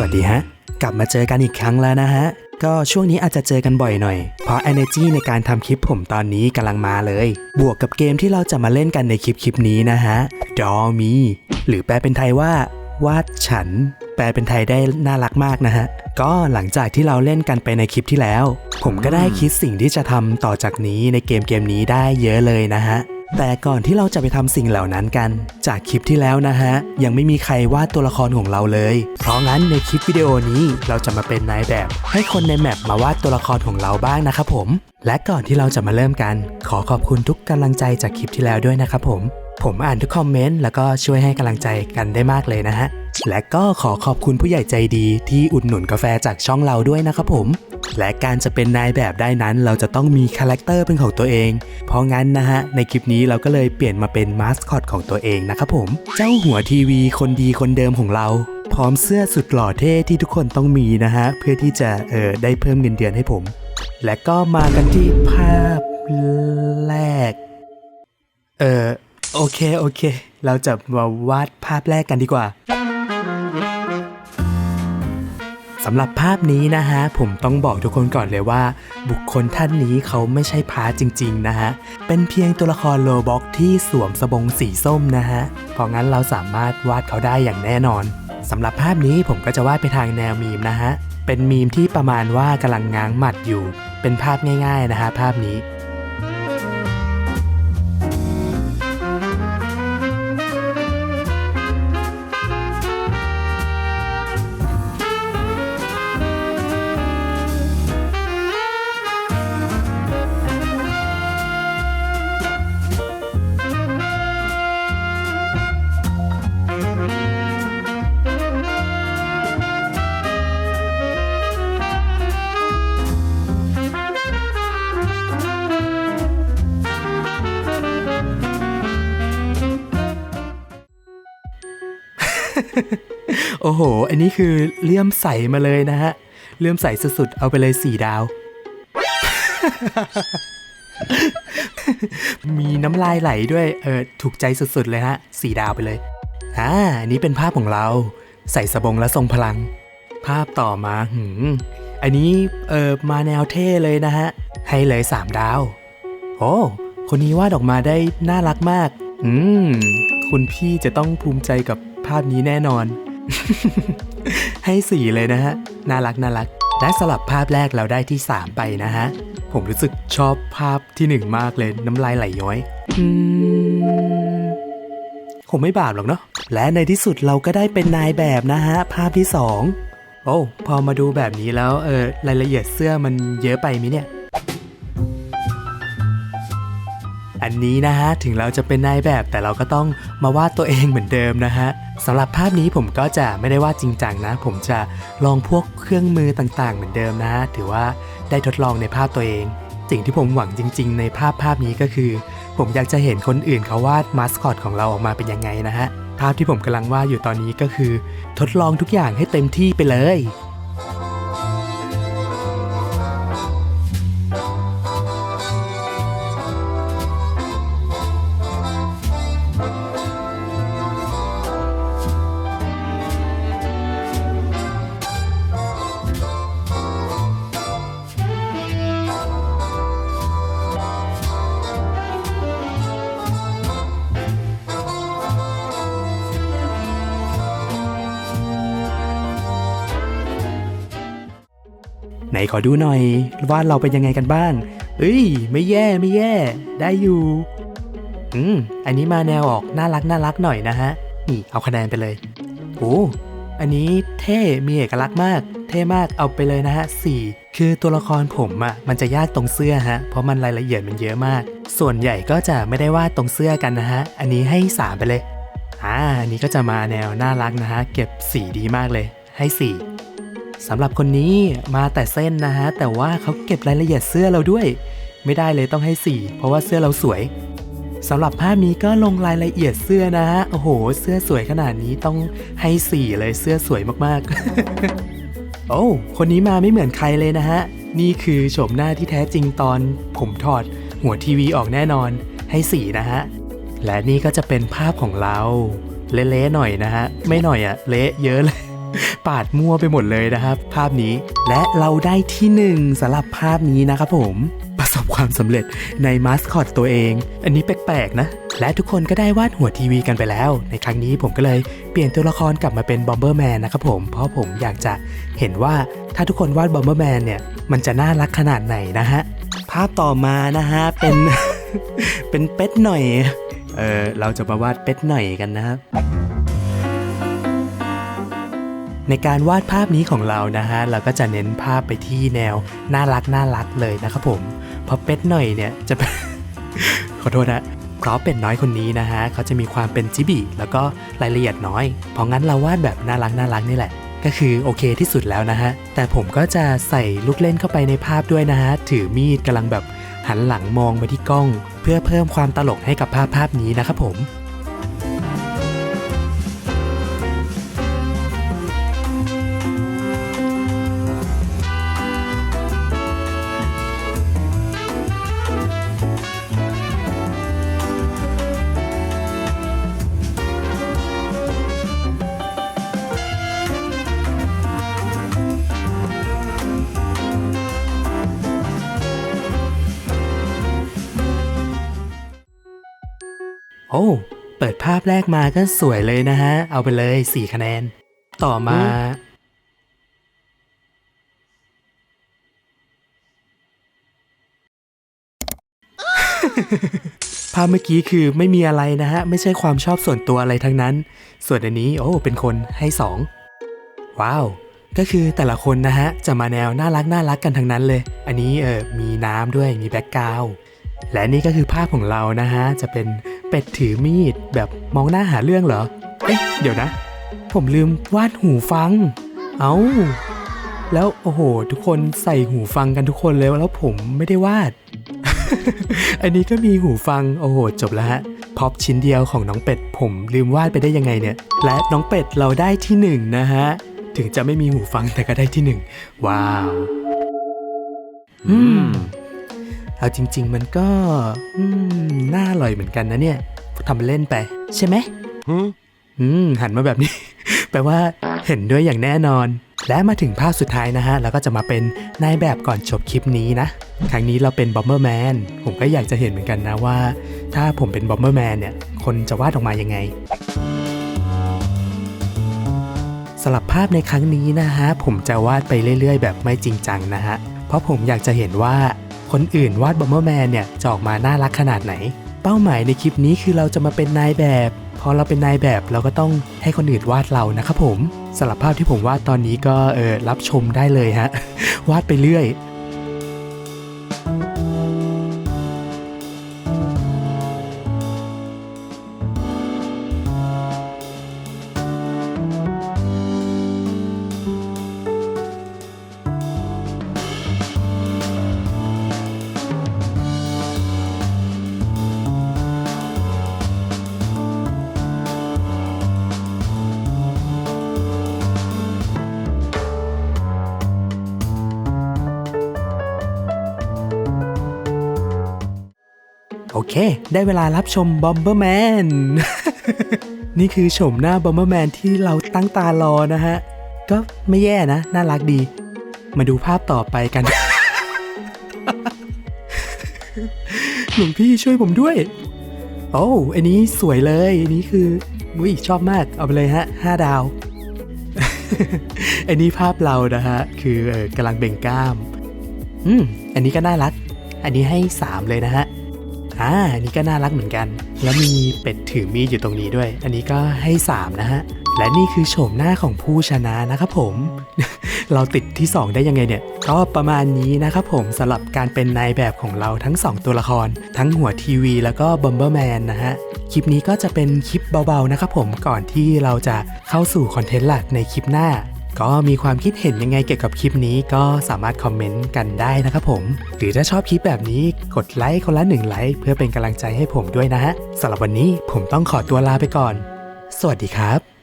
วัสดีฮะ กลับมาเจอกันอีกครั้งแล้วนะฮะ ก็ช่วงนี้อาจจะเจอกันบ่อยหน่อย เพราะ energy ในการทำคลิปผมตอนนี้กำลังมาเลย บวกกับเกมที่เราจะมาเล่นกันในคลิปคลิปนี้นะฮะดอมีหรือแปลเป็นไทยว่าวาดฉัน แปลเป็นไทยได้น่ารักมากนะฮะ ก็หลังจากที่เราเล่นกันไปในคลิปที่แล้ว ผมก็ได้คิดสิ่งที่จะทำต่อจากนี้ในเกมเกมนี้ได้เยอะเลยนะฮะ แต่ก่อนที่เราจะไปทำสิ่งเหล่านั้นกัน จากคลิปที่แล้วนะฮะ ยังไม่มีใครวาดตัวละครของเราเลย เพราะงั้นในคลิปวิดีโอนี้เราจะมาเป็นนายแบบ ให้คนในแมปมาวาดตัวละครของเราบ้างนะครับผม และก่อนที่เราจะมาเริ่มกัน ขอขอบคุณทุกกำลังใจจากคลิปที่แล้วด้วยนะครับผมผมอ่านทุกคอมเมนต์แล้วก็ช่วยให้กำลังใจกันได้มากเลยนะฮะ และก็ขอขอบคุณผู้ใหญ่ใจดีที่อุดหนุนกาแฟจากช่องเราด้วยนะครับผม และการจะเป็นนายแบบได้นั้นเราจะต้องมีคาแรคเตอร์เป็นของตัวเอง เพราะงั้นนะฮะ ในคลิปนี้เราก็เลยเปลี่ยนมาเป็นมาสคอตของตัวเองนะครับผม เจ้าหัวทีวีคนดีคนเดิมของเรา พร้อมเสื้อสุดหล่อเท่ที่ทุกคนต้องมีนะฮะ เพื่อที่จะเออได้เพิ่มเงินเดือนให้ผม และก็มากันที่ภาพแรก เออโอเคโอเค เราจะมาวาดภาพแรกกันดีกว่า สำหรับภาพนี้นะฮะผมต้องบอกทุกคนก่อนเลยว่า บุคคลท่านนี้เขาไม่ใช่พาร์ทจริง ๆ นะฮะ เป็นเพียงตัวละครโลบ็อกที่สวมสบงสีส้มนะฮะ เพราะงั้นเราสามารถวาดเขาได้อย่างแน่นอนสำหรับภาพนี้ผมก็จะวาดไปทางแนวมีมนะฮะ เป็นมีมที่ประมาณว่ากำลังง้างหมัดอยู่ เป็นภาพง่าย ๆนะฮะภาพนี้ โอ้โห อันนี้คือเลื่อมใสมาเลยนะฮะ เลื่อมใสสุดๆ เอาไปเลยสี่ดาว มีน้ำลายไหลด้วย เออ ถูกใจสุดๆเลยฮะสี่ดาวไปเลย อ่า อันนี้เป็นภาพของเรา ใส่สบงและทรงพลัง ภาพต่อมา หืม อันนี้ เออ มาแนวเท่เลยนะฮะ ให้เลยสามดาว โอ้ คนนี้วาดออกมาได้น่ารักมาก อืม คุณพี่จะต้องภูมิใจกับ ภาพนี้แน่นอน ให้สี่เลยนะฮะ น่ารักน่ารัก และสลับภาพแรกเราได้ที่ 3 ไปนะฮะ ผมรู้สึกชอบภาพที่ 1 มากเลยน้ำลายไหลย้อยอืมคงไม่บาปหรอกเนาะ และในที่สุดเราก็ได้เป็นนายแบบนะฮะ ภาพที่ 2 โอ้ พอมาดูแบบนี้แล้วเออรายละเอียดเสื้อมันเยอะไปไหมเนี่ย อันนี้นะฮะถึงเราจะเป็นนายแบบแต่เราก็ต้องมาวาดตัวเองเหมือนเดิมนะฮะสำหรับภาพนี้ผมก็จะไม่ได้วาดจริงจังนะ ผมจะลองพวกเครื่องมือต่างๆ เหมือนเดิมนะฮะถือว่าได้ทดลองในภาพตัวเอง สิ่งที่ผมหวังจริง ๆ ในภาพภาพนี้ก็คือ ผมอยากจะเห็นคนอื่นเขาวาดมาสคอตของเราออกมาเป็นยังไงนะฮะภาพที่ผมกำลังวาดอยู่ตอนนี้ก็คือ ทดลองทุกอย่างให้เต็มที่ไปเลย นขอดูหน่อย ว่าเราเป็นยังไงกันบ้าง เอ้ย ไม่แย่ไม่แย่ ได้อยู่ อืม อันนี้มาแนวออกน่ารักน่ารักหน่อยนะฮะ นี่เอาคะแนนไปเลยโอ้อันนี้เท่มีเอกลักษณ์มาก เท่มากเอาไปเลยนะฮะสี่คือตัวละครผมอะ่ะมันจะยากตรงเสื้อฮะ เพราะมันรายละเอียดมันเยอะมาก ส่วนใหญ่ก็จะไม่ได้วาดตรงเสื้อกันนะฮะ อันนี้ให้สามไปเลยอ่าอันนี้ก็จะมาแนวน่ารักนะฮะ เก็บสีดีมากเลย ให้สี่ สำหรับคนนี้มาแต่เส้นนะฮะ แต่ว่าเขาเก็บรายละเอียดเสื้อเราด้วย ไม่ได้เลยต้องให้ 4 เพราะว่าเสื้อเราสวยสำหรับภาพนี้ก็ลงรายละเอียดเสื้อนะฮะ โอ้โห เสื้อสวยขนาดนี้ต้องให้ 4 เลยเสื้อสวยมากๆ โอ้คนนี้มาไม่เหมือนใครเลยนะฮะ นี่คือโฉมหน้าที่แท้จริงตอน ผมถอด หัวทีวีออกแน่นอนให้ 4 นะฮะ และนี่ก็จะเป็นภาพของเรา เละๆหน่อยนะฮะ ไม่หน่อยอะเละเยอะเลย ปาดมั่วไปหมดเลยนะครับ ภาพนี้และเราได้ที่หนึ่งสำหรับภาพนี้นะครับผม ประสบความสำเร็จในมาสคอตตัวเอง อันนี้แปลกๆนะ และทุกคนก็ได้วาดหัวทีวีกันไปแล้ว ในครั้งนี้ผมก็เลยเปลี่ยนตัวละครกลับมาเป็นบอมเบอร์แมนนะครับผมเพราะผมอยากจะเห็นว่าถ้าทุกคนวาดบอมเบอร์แมนเนี่ยมันจะน่ารักขนาดไหนนะฮะภาพต่อมานะฮะเป็นเป็นเป็ดหน่อยเออเราจะมาวาดเป็ดหน่อยกันนะครับ ในการวาดภาพนี้ของเรานะฮะเราก็จะเน้นภาพไปที่แนวน่ารักน่ารักเลยนะครับผมเพราะเป็ดหน่อยเนี่ยจะ ขอโทษนะเพราะเป็ดน้อยคนนี้นะฮะเขาจะมีความเป็นจิบิแล้วก็รายละเอียดน้อย เพราะงั้นเราวาดแบบน่ารักน่ารักนี่แหละ ก็คือโอเคที่สุดแล้วนะฮะ แต่ผมก็จะใส่ลูกเล่นเข้าไปในภาพด้วยนะฮะ ถือมีดกำลังแบบหันหลังมองมาที่กล้อง เพื่อเพิ่มความตลกให้กับภาพภาพนี้นะครับผม โอ้ เปิดภาพแรกมาก็สวยเลยนะฮะ เอาไปเลย4คะแนน ต่อมา ภาพเมื่อกี้คือไม่มีอะไรนะฮะ ไม่ใช่ความชอบส่วนตัวอะไรทั้งนั้น ส่วนอันนี้ โอ้ เป็นคนให้2ว้าวก็คือแต่ละคนนะฮะ จะมาแนวน่ารักน่ารักกันทั้งนั้นเลย อันนี้เออมีน้ำด้วยมีแบ็กกราวด์และนี่ก็คือภาพของเรานะฮะ จะเป็น เป็ดถือมีดแบบมองหน้าหาเรื่องเหรอ เอ๊ะ เดี๋ยวนะ ผมลืมวาดหูฟัง เอา้า แล้วโอ้โห ทุกคนใส่หูฟังกันทุกคนเลยแล้วผมไม่ได้วาด อันนี้ก็มีหูฟัง โอ้โห จบแล้วฮะพ็อปชิ้นเดียวของน้องเป็ด ผมลืมวาดไปได้ยังไงเนี่ย และน้องเป็ดเราได้ที่หนึ่งนะฮะ ถึงจะไม่มีหูฟังแต่ก็ได้ที่หนึ่งว้าว อืม เอาจริง ๆ มันก็อืมน่าอร่อยเหมือนกันนะเนี่ยทำเล่นไป ใช่ไหมอืมหันมาแบบนี้ แปลว่าเห็นด้วยอย่างแน่นอน และมาถึงภาพสุดท้ายนะฮะ แล้วก็จะมาเป็นนายแบบก่อนจบคลิปนี้นะ ครั้งนี้เราเป็นบอมเบอร์แมนผมก็อยากจะเห็นเหมือนกันนะว่า ถ้าผมเป็นบอมเบอร์แมนเนี่ย คนจะวาดออกมายังไงสลับภาพในครั้งนี้นะฮะ ผมจะวาดไปเรื่อยๆ แบบไม่จริงจังนะฮะ เพราะผมอยากจะเห็นว่า คนอื่นวาดบอมเบอร์แมนเนี่ยจะออกมาน่ารักขนาดไหน เป้าหมายในคลิปนี้คือเราจะมาเป็นนายแบบ พอเราเป็นนายแบบเราก็ต้องให้คนอื่นวาดเรานะครับผมสลับภาพที่ผมวาดตอนนี้ก็เออรับชมได้เลยฮะวาดไปเรื่อย เค ได้เวลารับชมบอมเบอร์แมน นี่คือชมหน้าบอมเบอร์แมนที่เราตั้งตารอนะฮะ ก็ไม่แย่นะ น่ารักดี มาดูภาพต่อไปกัน หลวงพี่ช่วยผมด้วย โอ้อันนี้สวยเลย อันนี้คือวิชอบมาก เอาไปเลยฮะห้าดาว อันนี้ภาพเรานะฮะ คือเออกำลังเบ่งกล้าม อืม อันนี้ก็น่ารัก อันนี้ให้ 3 เลยนะฮะ อ่าอันนี้ก็น่ารักเหมือนกัน แล้วมีเป็ดถือมีดอยู่ตรงนี้ด้วย อันนี้ก็ให้ 3 นะฮะ และนี่คือโฉมหน้าของผู้ชนะนะครับผม เราติดที่ 2 ได้ยังไงเนี่ย ก็ประมาณนี้นะครับผมสำหรับการเป็นนายแบบของเราทั้ง 2 ตัวละคร ทั้งหัวทีวีแล้วก็บอมเบอร์แมนนะฮะ คลิปนี้ก็จะเป็นคลิปเบาๆนะครับผมก่อนที่เราจะเข้าสู่คอนเทนต์หลักในคลิปหน้า ก็มีความคิดเห็นยังไงเกี่ยวกับคลิปนี้ก็สามารถคอมเมนต์กันได้นะครับผม หรือถ้าชอบคลิปแบบนี้กดไลค์คนละหนึ่งไลค์เพื่อเป็นกำลังใจให้ผมด้วยนะฮะสำหรับวันนี้ผมต้องขอตัวลาไปก่อน สวัสดีครับ